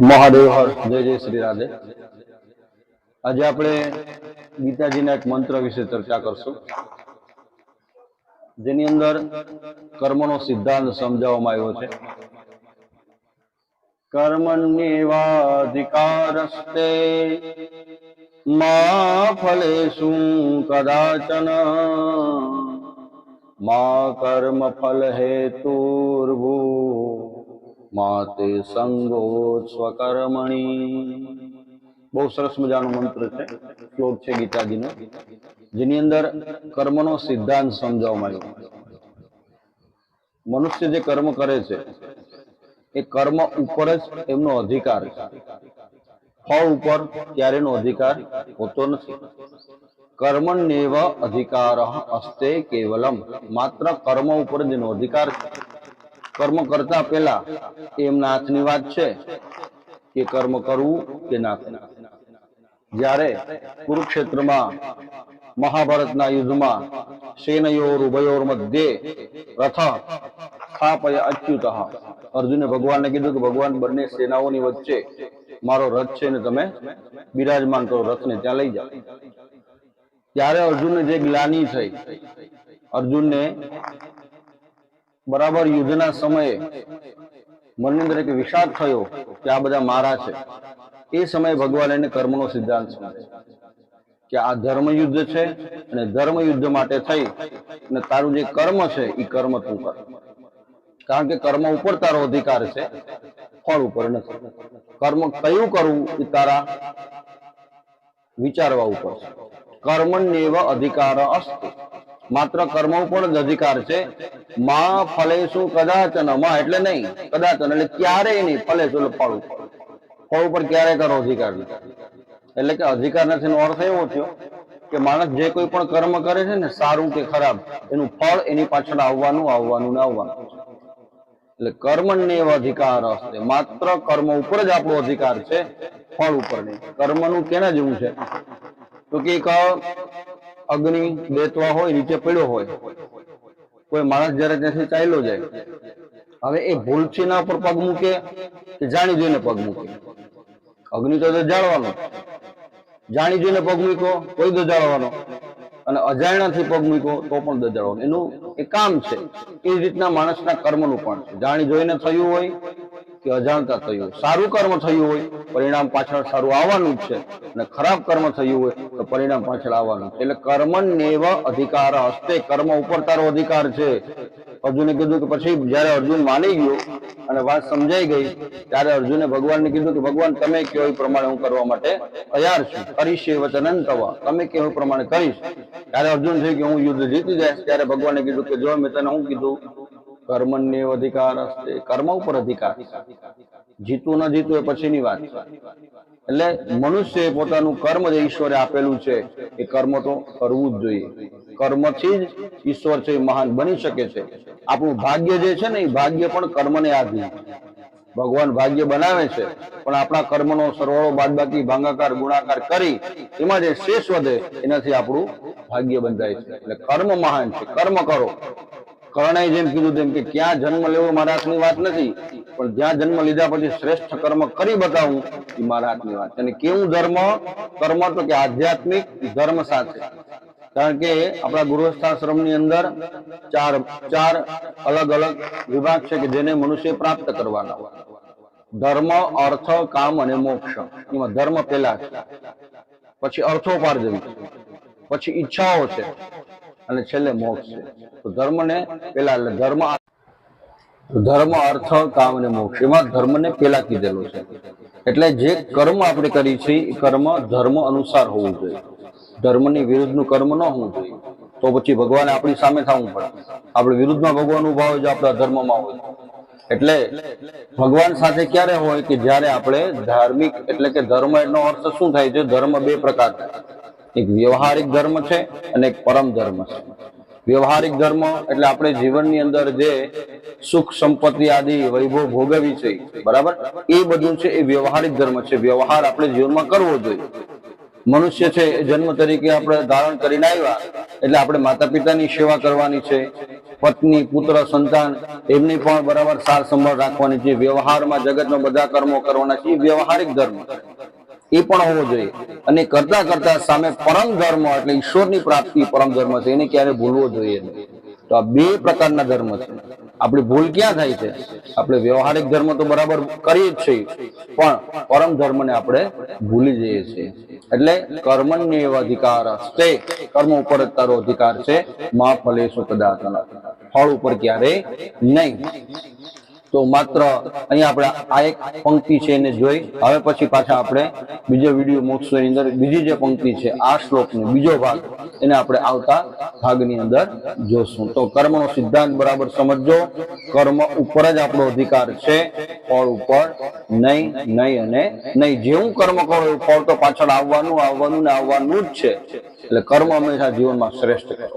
મહાદેવ હર. જય જય શ્રી રાધે. આજે આપણે ગીતાજીના એક મંત્ર વિશે ચર્ચા કરશું. જેની અંદર કર્મનો સિદ્ધાંત સમજાવવામાં આવ્યો છે. કર્મણ્યેવાધિકારસ્તે મા ફલેષુ કદાચન. મા કર્મ ફલ હેતુર્ભુ. માતે સંગો સ્વકર્મણી. બહુ સરસ મજાનો મંત્ર છે. શ્લોક છે ગીતાજીનો. જેની અંદર કર્મનો સિદ્ધાંત સમજાવવામાં આવ્યો. મનુષ્ય જે કર્મ કરે છે, એ કર્મ ઉપર જ એમનો અધિકાર છે. ફળ ઉપર એનો અધિકાર હોતો નથી. કર્મણ્યેવ અધિકાર અસ્તે કેવલમ. માત્ર કર્મ ઉપર જ એનો અધિકાર છે. કર્મ કરતા પહેલા એમના હાથની વાત છે કે કર્મ કરવું કે ના કરવું. જ્યારે કુરુક્ષેત્રમાં મહાભારતના યુદ્ધમાં સેનયોર ઉભયોર મધ્યે રથ સ્થાપય અચ્યુત. અર્જુને ભગવાનને કીધું કે ભગવાન, બંને સેનાઓની વચ્ચે મારો રથ છે ને તમે બિરાજમાન કરો, રથને ત્યાં લઈ જાઓ. ત્યારે અર્જુનને જે ગ્લાની થઈ, અર્જુનને બરાબર યુદ્ધના સમયે મનની અંદર એક વિષાદ થયો કે આ બધા મારા છે. એ સમયે ભગવાન એને કર્મનો સિદ્ધાંત કે આ ધર્મ યુદ્ધ છે અને ધર્મ યુદ્ધ માટે થઈ અને તારું જે કર્મ છે એ કર્મ તું કર. કારણ કે કર્મ ઉપર તારો અધિકાર છે, ફળ ઉપર નથી. કર્મ કયું કરવું એ તારા વિચારવા ઉપર છે. કર્મણ્યેવ અધિકાર અસ્તુ. માત્ર કર્મ ઉપર જ અધિકાર છે. માં ફલે શું કદાચનમાં એટલે નહીં કદાચન એટલે ક્યારેય નહીં ફલે શું એટલે ફળ ઉપર. ફળ ઉપર ક્યારે કરો અધિકાર એટલે કે અધિકાર નથી એનો અર્થ એવો થયો કે માણસ જે કોઈ પણ કર્મ કરે છે ને, સારું કે ખરાબ, એનું ફળ એની પાછળ આવવાનું આવવાનું ને આવવાનું. એટલે કર્મ ને એવો અધિકાર હશે. માત્ર કર્મ ઉપર જ આપણો અધિકાર છે, ફળ ઉપર નહીં. કર્મનું કેના જેવું છે? તો કે અગ્નિ બેતવા હોય, નીચે પડ્યો હોય, કોઈ માણસ જયારે ત્યાંથી ચાલ્યો જાય, હવે એ ભૂલથી ના ઉપર પગ મૂકે કે જાણી જોઈને પગ મૂકે? અગ્નિ તો જાળવાનો જાણી જોઈને પગ મૂક્યો, કોઈ દજાડવાનો અને અજાણ્યાથી પગ મૂક્યો, તો પણ દજાડવાનો એનું એ કામ છે. એ રીતના માણસના કર્મનું પણ જાણી જોઈને થયું હોય કે અજાણતા થયું સારું કર્મ થયું હોય, પરિણામ પાછળ સારું આવવાનું છે. અને ખરાબ કર્મ થયું હોય, તો પરિણામ પાછળ આવવાનું એટલે કર્મણ્યેવ અધિકાર હસ્તે કર્મ ઉપર તારો અધિકાર છે. અર્જુને કીધું કે પછી જયારે અર્જુન માની ગયો અને વાત સમજાઈ ગઈ, ત્યારે અર્જુને ભગવાનને કીધું કે, ભગવાન, તમે કયો પ્રમાણે હું કરવા માટે તૈયાર છું. કરીશ એ વચન તવા તમે કેવું પ્રમાણે કરીશ. ત્યારે અર્જુન થયું કે હું યુદ્ધ જીતી જઈશ. ત્યારે ભગવાને કીધું કે, જો મેં તને હું કીધું કર્મણ્ય અધિકાર હશે કર્મ ઉપર અધિકાર. જીતવું ન જીતવું એ પછીની વાત. એટલે મનુષ્ય પોતાનું કર્મ જે ઈશ્વરે આપેલું છે, એ કર્મ તો કરવું જ જોઈએ. કર્મથી જ ઈશ્વર છે મહાન બની શકે છે. આપણું ભાગ્ય જે છે ને, એ ભાગ્ય પણ કર્મને આધીન. ભગવાન ભાગ્ય બનાવે છે, પણ આપણા કર્મનો સરવાળો બાદબાકી, ભાંગાકાર, ગુણાકાર કરી, એમાં જે શેષ વધે, એનાથી આપણું ભાગ્ય બંધાય છે. એટલે કર્મ મહાન છે. કર્મ કરો. કર્ણાએ જેમ કીધું તેમ કે ક્યાં જન્મ લેવો મારા હાથની વાત નથી, પણ જ્યાં જન્મ લીધા પછી શ્રેષ્ઠ કર્મ કરી બતાવું એ મારા હાથની વાત અને કેવું ધર્મ? કર્મ તો કે આધ્યાત્મિક ધર્મ સાથે. કારણ કે આપણા ગૃહસ્થાશ્રમની અંદર ચાર ચાર અલગ અલગ વિભાગ છે કે જેને મનુષ્ય પ્રાપ્ત કરવાના. ધર્મ, અર્થ, કામ અને મોક્ષ. એમાં ધર્મ પેલા છે. પછી અર્થોપાર્જન પછી ઈચ્છાઓ છે. અને છેલ્લે મોક્ષ છે. તો પેલા ધર્મ ધર્મ અર્થ કામ અને મોક્ષ. એમાં ધર્મને પેલા કીધેલો છે. એટલે જે કર્મ આપણે કરી છે, એ કર્મ ધર્મ અનુસાર હોવું જોઈએ. ધર્મની વિરુદ્ધનું કર્મ ન હોવું જોઈએ. તો પછી ભગવાન આપણી સામે થવું પડે. આપણે વિરુદ્ધમાં ભગવાન ઊભા હોય, જો આપણા ધર્મમાં હોય. એટલે ભગવાન સાથે ક્યારે હોય કે જ્યારે આપણે ધાર્મિક એટલે કે ધર્મ એનો અર્થ શું થાય છે? ધર્મ બે પ્રકારના એક વ્યવહારિક ધર્મ છે અને એક પરમ ધર્મ છે. વ્યવહારિક ધર્મ એટલે આપણે જીવનની અંદર જે સુખ, સંપત્તિ આદિ વૈભવ ભોગવી છે, બરાબર? એ બધું છે એ વ્યવહારિક ધર્મ છે. વ્યવહાર આપણે જીવનમાં કરવો જોઈએ. મનુષ્ય છે એ જન્મ તરીકે આપણે ધારણ કરીને આવ્યા. એટલે આપણે માતા પિતાની સેવા કરવાની છે. પત્ની, પુત્ર, સંતાન, એમની પણ બરાબર સાર સંભાળ રાખવાની છે. વ્યવહારમાં જગતમાં બધા કર્મો કરવાના છે. એ વ્યવહારિક ધર્મ એ પણ હોવો જોઈએ. અને કરતા કરતા સામે પરમ ધર્મ એટલે ઈશ્વરની પ્રાપ્તિ પરમ ધર્મ છે, એને ક્યારે ભૂલવો જોઈએ તો આ બે પ્રકારના ધર્મ છે. આપણી ભૂલ ક્યાં થાય છે? આપણે વ્યવહારિક ધર્મ તો બરાબર કરીએ જ છીએ, પણ પરમ ધર્મને આપણે ભૂલી જઈએ છીએ. એટલે કર્મન્ય એવો અધિકાર હસ્તે કર્મ ઉપર જ તારો અધિકાર છે, મા ફલેશુ કદાચન ફળ ઉપર ક્યારે નહીં. તો માત્ર અહીંયા આપણે આ એક પંક્તિ છે એને જોઈ. હવે પછી પાછા આપણે બીજો વીડિયો મોક્ષની અંદર. બીજી જે પંક્તિ છે, આ શ્લોકનો બીજો ભાગ, એને આપણે આવતા ભાગની અંદર જોશું. તો કર્મનો સિદ્ધાંત બરાબર સમજજો. કર્મ ઉપર જ આપણો અધિકાર છે, ફળ ઉપર નહીં નહીં અને નહીં. જેવું કર્મ કરો એવું ફળ તો પાછળ આવવાનું આવવાનું ને આવવાનું જ છે. એટલે કર્મ હંમેશા જીવનમાં શ્રેષ્ઠ કરો.